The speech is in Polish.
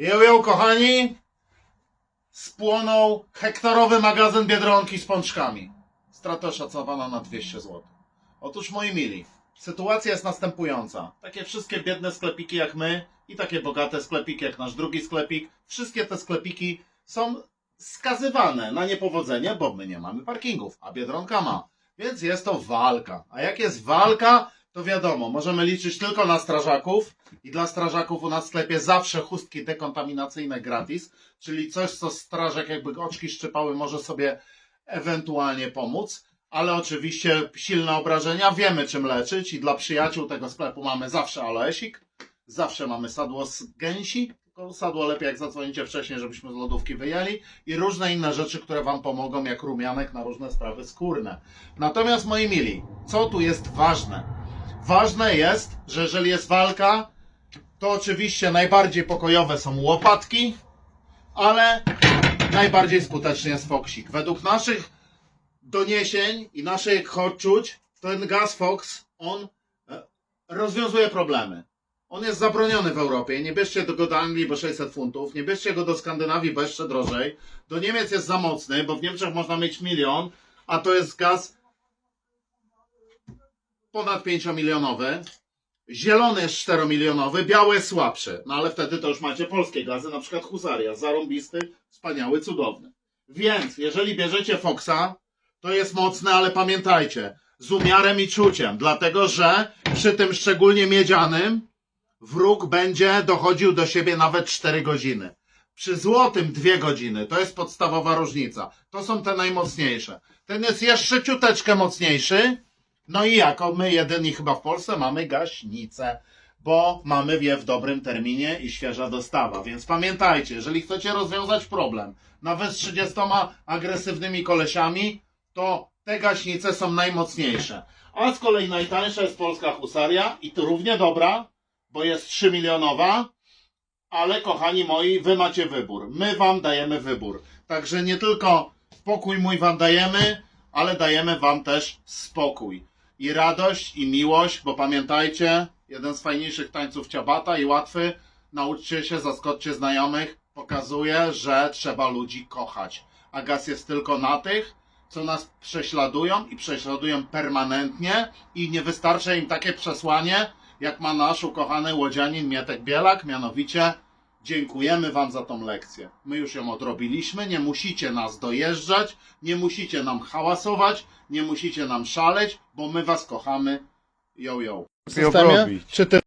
Jojo, kochani, spłonął hektarowy magazyn Biedronki z pączkami. Strata oszacowana na 200 zł. Otóż, moi mili, sytuacja jest następująca. Takie wszystkie biedne sklepiki jak my i takie bogate sklepiki jak nasz drugi sklepik, wszystkie te sklepiki są skazywane na niepowodzenie, bo my nie mamy parkingów, a Biedronka ma. Więc jest to walka. A jak jest walka, to wiadomo, możemy liczyć tylko na strażaków i dla strażaków u nas w sklepie zawsze chustki dekontaminacyjne gratis, czyli coś, co strażak jakby oczki szczypały, może sobie ewentualnie pomóc, ale oczywiście silne obrażenia wiemy czym leczyć i dla przyjaciół tego sklepu mamy zawsze aloesik, zawsze mamy sadło z gęsi, tylko sadło lepiej jak zadzwonicie wcześniej, żebyśmy z lodówki wyjęli i różne inne rzeczy, które Wam pomogą, jak rumianek na różne sprawy skórne. Natomiast moi mili, co tu jest ważne? Ważne jest, że jeżeli jest walka, to oczywiście najbardziej pokojowe są łopatki, ale najbardziej skuteczny jest foksik. Według naszych doniesień i naszych odczuć, ten gaz Fox, on e, rozwiązuje problemy. On jest zabroniony w Europie. Nie bierzcie go do Anglii, bo 600 funtów. Nie bierzcie go do Skandynawii, bo jeszcze drożej. Do Niemiec jest za mocny, bo w Niemczech można mieć milion, a to jest gaz ponad 5-milionowy. Zielony jest 4-milionowy, biały jest słabszy. No ale wtedy to już macie polskie gazy, na przykład Husaria. Zarąbisty, wspaniały, cudowny. Więc jeżeli bierzecie Foxa, to jest mocne, ale pamiętajcie, z umiarem i czuciem, dlatego że przy tym szczególnie miedzianym wróg będzie dochodził do siebie nawet 4 godziny. Przy złotym 2 godziny, to jest podstawowa różnica. To są te najmocniejsze. Ten jest jeszcze ciuteczkę mocniejszy, no i jako my jedyni chyba w Polsce mamy gaśnicę, bo mamy je w dobrym terminie i świeża dostawa. Więc pamiętajcie, jeżeli chcecie rozwiązać problem nawet z 30 agresywnymi kolesiami, to te gaśnice są najmocniejsze. A z kolei najtańsza jest polska husaria i to równie dobra, bo jest 3 milionowa, ale kochani moi, wy macie wybór. My wam dajemy wybór. Także nie tylko spokój mój wam dajemy, ale dajemy wam też spokój. I radość, i miłość, bo pamiętajcie, jeden z fajniejszych tańców ciabata i łatwy, nauczcie się, zaskoczcie znajomych, pokazuje, że trzeba ludzi kochać. A gaz jest tylko na tych, co nas prześladują i prześladują permanentnie i nie wystarcza im takie przesłanie, jak ma nasz ukochany łodzianin Mietek Bielak, mianowicie dziękujemy Wam za tą lekcję. My już ją odrobiliśmy, nie musicie nas dojeżdżać, nie musicie nam hałasować, nie musicie nam szaleć, bo my Was kochamy. Yo. Systemie? Czy ty